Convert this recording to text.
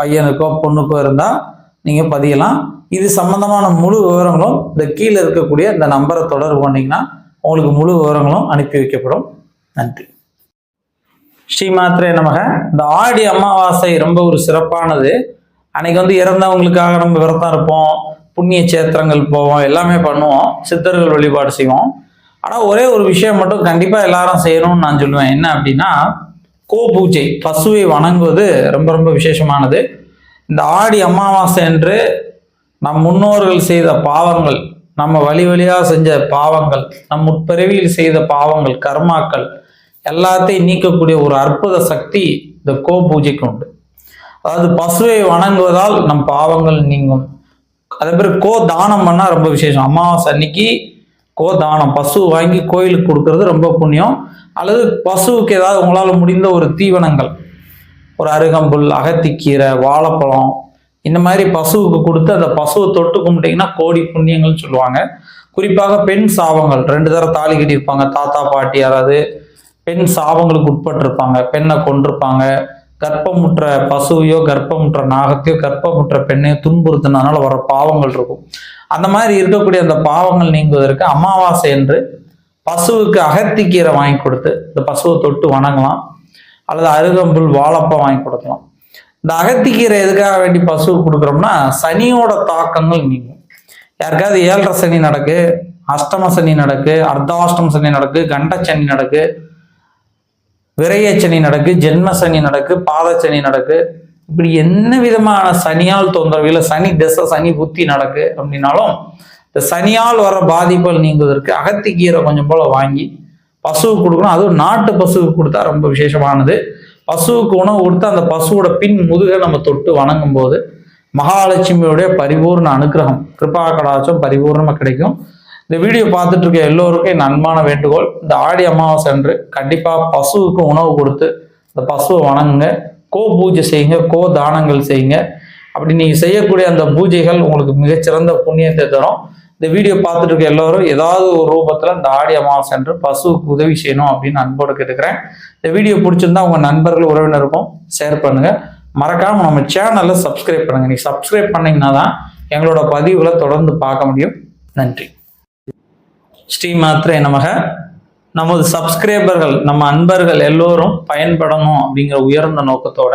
பையனுக்கோ பொண்ணுக்கோ இருந்தால் நீங்கள் பதியலாம். இது சம்பந்தமான முழு விவரங்களும் இந்த கீழே இருக்கக்கூடிய இந்த நம்பரை தொடர்பு பண்ணிங்கன்னா உங்களுக்கு முழு விவரங்களும் அனுப்பி வைக்கப்படும். நன்றி. ஸ்ரீ மாத்திரை நமக. இந்த ஆடி அமாவாசை ரொம்ப ஒரு சிறப்பானது. அன்னைக்கு வந்து இறந்தவங்களுக்காக நம்ம விரதம் இருப்போம். புண்ணிய சேத்திரங்கள் போவோம். எல்லாமே பண்ணுவோம். சித்தர்கள் வழிபாடு செய்வோம். ஆனால் ஒரே ஒரு விஷயம் மட்டும் கண்டிப்பாக எல்லாரும் செய்யணும்னு நான் சொல்லுவேன். என்ன அப்படின்னா கோ பூஜை பசுவை வணங்குவது ரொம்ப ரொம்ப விசேஷமானது. இந்த ஆடி அமாவாசை என்று நம் முன்னோர்கள் செய்த பாவங்கள் நம்ம வழி வழியாக செஞ்ச பாவங்கள் நம் முற்பிறவியில் செய்த பாவங்கள் கர்மாக்கள் எல்லாத்தையும் நீக்கக்கூடிய ஒரு அற்புத சக்தி இந்த கோ பூஜைக்கு உண்டு. அதாவது பசுவை வணங்குவதால் நம் பாவங்கள் நீங்கும். அதே மாதிரி கோ தானம் பண்ணால் ரொம்ப விசேஷம். அமாவாசை அன்னைக்கு கோ தானம் பசு வாங்கி கோயிலுக்கு கொடுக்கறது ரொம்ப புண்ணியம். அல்லது பசுவுக்கு ஏதாவது உங்களால் முடிந்த ஒரு தீவனங்கள். ஒரு அருகம்புல் அகத்திக்கீரை வாழைப்பழம் இந்த மாதிரி பசுவுக்கு கொடுத்து அந்த பசுவை தொட்டு கும்பிட்டீங்கன்னா கோடி புண்ணியங்கள்னு சொல்லுவாங்க. குறிப்பாக பெண் சாபங்கள் ரெண்டு தடவை தாலி கட்டியிருப்பாங்க தாத்தா பாட்டி யாராவது பெண் சாபங்களுக்கு உட்பட்டிருப்பாங்க பெண்ணை கொண்டிருப்பாங்க கர்ப்பமுற்ற பசுவையோ கர்ப்பமுற்ற நாகத்தையோ கர்ப்பமுற்ற பெண்ணையோ துன்புறுத்தினதுனால வர பாவங்கள் இருக்கும். அந்த மாதிரி இருக்கக்கூடிய அந்த பாவங்கள் நீங்குவதற்கு அமாவாசை என்று பசுவுக்கு அகத்திக்கீரை வாங்கி கொடுத்து இந்த பசுவை தொட்டு வணங்கலாம். அல்லது அருகம்புல் வாழைப்பம் வாங்கி கொடுக்கலாம். இந்த அகத்திக்கீரை எதுக்காக வேண்டி பசுவுக்கு கொடுக்குறோம்னா சனியோட தாக்கங்கள் நீங்கும். யாருக்காவது ஏழரை சனி நடக்கு அஷ்டம சனி நடக்கு அர்த்தாஷ்டம சனி நடக்கு கண்ட சனி நடக்கு விரைய சனி நடக்கு ஜென்ம சனி நடக்கு பாத சனி நடக்கு. இப்படி என்ன விதமான சனியால் தொந்தரவு இல்லை சனி திசை சனி புத்தி நடக்கு அப்படின்னாலும் இந்த சனியால் வர பாதிப்புகள் நீங்குவதற்கு அகத்திக்கீரை கொஞ்சம் போல வாங்கி பசுவுக்கு கொடுக்கணும். அதுவும் நாட்டு பசுவுக்கு கொடுத்தா ரொம்ப விசேஷமானது. பசுவுக்கு உணவு கொடுத்து அந்த பசுவோட பின் முதுகை நம்ம தொட்டு வணங்கும் போது மகாலட்சுமியுடைய பரிபூர்ண அனுகிரகம் கிருபா கடாச்சம் பரிபூர்ணமாக கிடைக்கும். இந்த வீடியோ பார்த்துட்டு இருக்க எல்லோருக்கும் என் அன்பான வேண்டுகோள். இந்த ஆடி அமாவாசை அன்று கண்டிப்பாக பசுவுக்கு உணவு கொடுத்து இந்த பசுவை வணங்குங்க. கோ பூஜை செய்யுங்க கோ தானங்கள் செய்யுங்க. அப்படி நீங்கள் செய்யக்கூடிய அந்த பூஜைகள் உங்களுக்கு மிகச்சிறந்த புண்ணியத்தை தரும். இந்த வீடியோ பார்த்துட்டு இருக்க எல்லோரும் ஏதாவது ஒரு ரூபத்தில் இந்த ஆடி அமாவாசை என்று பசுவுக்கு உதவி செய்யணும் அப்படின்னு அன்போடு கேட்டுக்கிறேன். இந்த வீடியோ பிடிச்சிருந்தா உங்கள் நண்பர்கள் உறவினருக்கும் ஷேர் பண்ணுங்கள் மறக்காமல் நம்ம சேனலை சப்ஸ்கிரைப் பண்ணுங்கள் நீங்கள் சப்ஸ்கிரைப் பண்ணிங்கன்னா தான் எங்களோட பதிவுகளை தொடர்ந்து பார்க்க முடியும். நன்றி. ஸ்ரீ மாத்திரை நமக. நமது சப்ஸ்கிரைபர்கள் நம்ம அன்பர்கள் எல்லோரும் பயன்படணும் அப்படிங்கிற உயர்ந்த நோக்கத்தோட